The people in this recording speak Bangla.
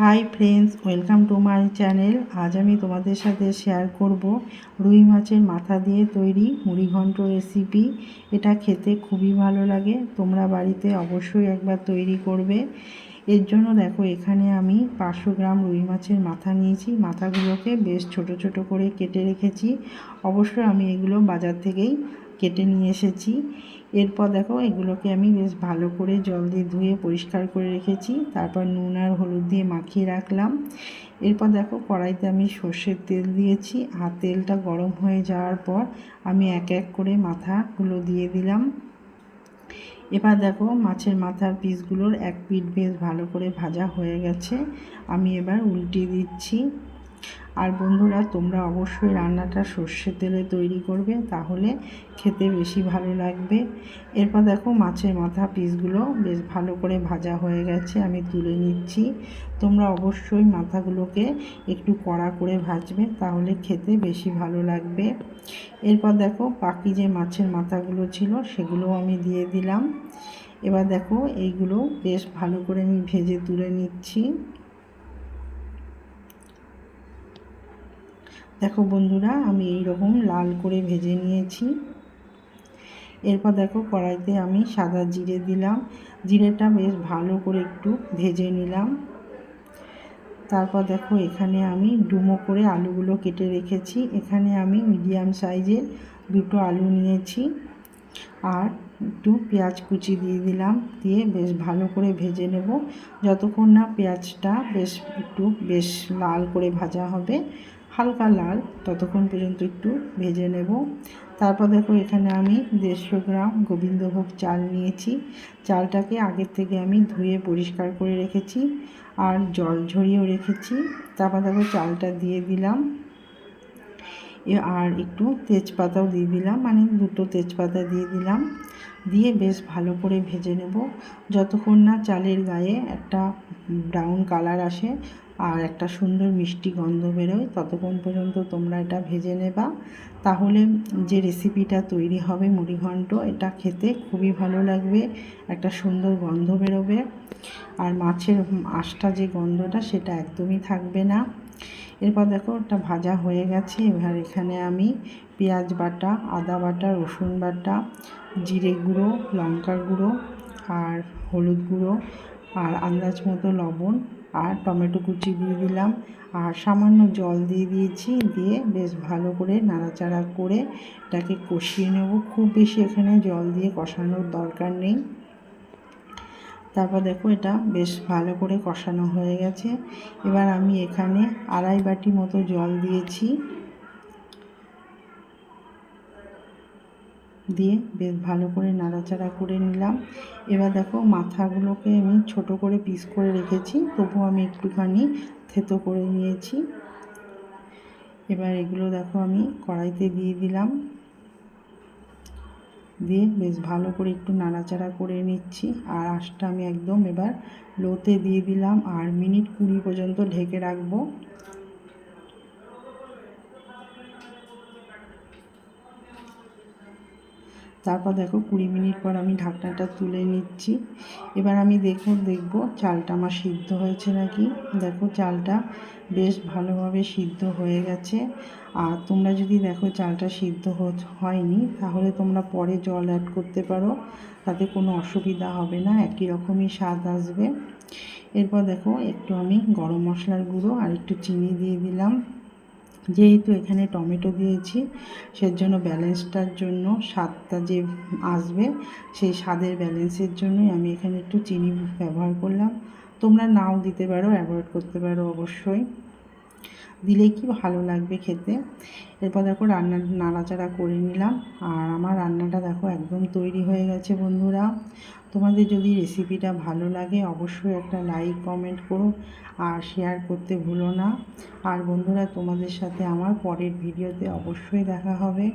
Hi friends welcome to my channel আজ আমি তোমাদের সাথে শেয়ার করব রুই মাছের মাথা দিয়ে তৈরি মুড়িঘণ্ট রেসিপি এটা খেতে খুবই ভালো লাগে, তোমরা বাড়িতে অবশ্যই একবার তৈরি করবে। এর জন্য দেখো, এখানে আমি পাঁচশো গ্রাম রুই মাছের মাথা নিয়েছি। মাথাগুলোকে বেশ ছোট ছোট করে কেটে রেখেছি। অবশ্যই আমি এগুলো বাজার থেকেই কেটে নিয়ে এসেছি। এরপর দেখো এগুলোকে আমি বেশ ভালো করে জল দিয়ে ধুয়ে পরিষ্কার করে রেখেছি। তারপর নুন আর হলুদ দিয়ে মাখিয়ে রাখলাম। এরপর দেখো কড়াইতে আমি সর্ষের তেল দিয়েছি। আর তেলটা গরম হয়ে যাওয়ার পর আমি এক এক করে মাথাগুলো দিয়ে দিলাম। এবার দেখো মাছের মাথার পিসগুলোর এক পিঠ বেশ ভালো করে ভাজা হয়ে গেছে। আমি এবার উল্টিয়ে দিচ্ছি। আর বন্ধুরা, তোমরা অবশ্যই রান্নাটা সর্ষের তেলে তৈরি করবে, তাহলে খেতে বেশি ভালো লাগবে। এরপর দেখো, মাছের মাথা পিসগুলো বেশ ভালো করে ভাজা হয়ে গেছে, আমি তুলে নিচ্ছি। তোমরা অবশ্যই মাথাগুলোকে একটু কড়া করে ভাজবে, তাহলে খেতে বেশি ভালো লাগবে। এরপর দেখো, বাকি যে মাছের মাথাগুলো ছিল, সেগুলোও আমি দিয়ে দিলাম। এবার দেখো, এইগুলো বেশ ভালো করে আমি ভেজে তুলে নিচ্ছি। দেখো বন্ধুরা, আমি এই রকম লাল করে ভেজে নিয়েছি। এরপর দেখো কড়াইতে আমি সাদা জিরে দিলাম। জিরেটা বেশ ভালো করে একটু ভেজে নিলাম। তারপর দেখো এখানে আমি ডুমো করে আলুগুলো কেটে রেখেছি। এখানে আমি মিডিয়াম সাইজের দুটো আলু নিয়েছি আর একটু পেঁয়াজ কুচি দিয়ে দিলাম। দিয়ে বেশ ভালো করে ভেজে নেব। যতক্ষণ না পেঁয়াজটা বেশ একটু বেশ লাল করে ভাজা হবে হালকা লাল, ততক্ষণ পর্যন্ত একটু ভেজে নেব। তারপর দেখো এখানে আমি দেড়শো গ্রাম গোবিন্দভোগ চাল নিয়েছি। চালটাকে আগের থেকে আমি ধুয়ে পরিষ্কার করে রেখেছি আর জল ঝরিয়েও রেখেছি। তারপর দেখো চালটা দিয়ে দিলাম। আর একটু তেজপাতাও দিয়ে দিলাম মানে দুটো তেজপাতা দিয়ে দিলাম। দিয়ে বেশ ভালো করে ভেজে নেব। যতক্ষণ না চালের গায়ে একটা ব্রাউন কালার আসে আর একটা সুন্দর মিষ্টি গন্ধ বেরোয়, ততক্ষণ পর্যন্ত তোমরা এটা ভেজে নেবা। তাহলে যে রেসিপিটা তৈরি হবে মুড়িঘণ্ট এটা খেতে খুবই ভালো লাগবে, একটা সুন্দর গন্ধ বেরোবে। আর মাছের আঁশটা যে গন্ধটা, সেটা একদমই থাকবে না। এরপর দেখো, ওটা ভাজা হয়ে গেছে। এবার এখানে আমি পেঁয়াজ বাটা, আদা বাটা, রসুন বাটা, জিরে গুঁড়ো, লঙ্কার গুঁড়ো আর হলুদ গুঁড়ো আর আন্দাজ মতো লবণ আর টমেটো কুচি দিয়ে দিলাম। আর সামান্য জল দিয়ে দিয়েছি, দিয়ে বেশ ভালো করে নাড়াচাড়া করে এটাকে কষিয়ে নেব। খুব বেশি এখানে জল দিয়ে কষানোর দরকার নেই। তারপর দেখো এটা বেশ ভালো করে কষানো হয়ে গেছে। এবার আমি এখানে আড়াই বাটি মতো জল দিয়েছি। দিয়ে বেশ ভালো করে নাড়াচাড়া করে নিলাম। এবার দেখো মাথাগুলোকে আমি ছোট করে পিস করে রেখেছি তবু আমি একটুখানি থেতো করে নিয়েছি। এবার এগুলো দেখো আমি কড়াইতে দিয়ে দিলাম। দিয়ে বেশ ভালো করে একটু নাড়াচাড়া করে নিচ্ছি। আর আঁশটা আমি একদম এবার লোতে দিয়ে দিলাম। আর মিনিট কুড়ি পর্যন্ত ঢেকে রাখব। তারপর দেখো কুড়ি মিনিট পর আমি ঢাকনাটা তুলে নিচ্ছি। এবার আমি দেখো, দেখব চালটা আমার সিদ্ধ হয়েছে নাকি? দেখো চালটা বেশ ভালোভাবে সিদ্ধ হয়ে গেছে। আর তোমরা যদি দেখো চালটা সিদ্ধ হয়নি, তাহলে তোমরা পরে জল অ্যাড করতে পারো, তাতে কোনো অসুবিধা হবে না, একই রকমই স্বাদ আসবে। এরপর দেখো একটু আমি গরম মশলার গুঁড়ো আর একটু চিনি দিয়ে দিলাম। যেহেতু এখানে টমেটো দিয়েছি, সেজন্য ব্যালেন্সটার জন্য স্বাদটা যে আসবে, সেই স্বাদের ব্যালেন্সের জন্যই আমি এখানে একটু চিনি ব্যবহার করলাম। তোমরা নাও দিতে পারো, অ্যাভয়েড করতে পারো অবশ্যই। দিলে কি ভালো লাগবে খেতে? এরপর দেখো রান্না, নাড়াচাড়া করে নিলাম। আর আমার রান্নাটা দেখো একদম তৈরি হয়ে গেছে বন্ধুরা। তোমাদের যদি রেসিপিটা ভালো লাগে অবশ্যই একটা লাইক কমেন্ট করো আর শেয়ার করতে ভুলো না। আর বন্ধুরা তোমাদের সাথে আমার পরের ভিডিওতে অবশ্যই দেখা হবে।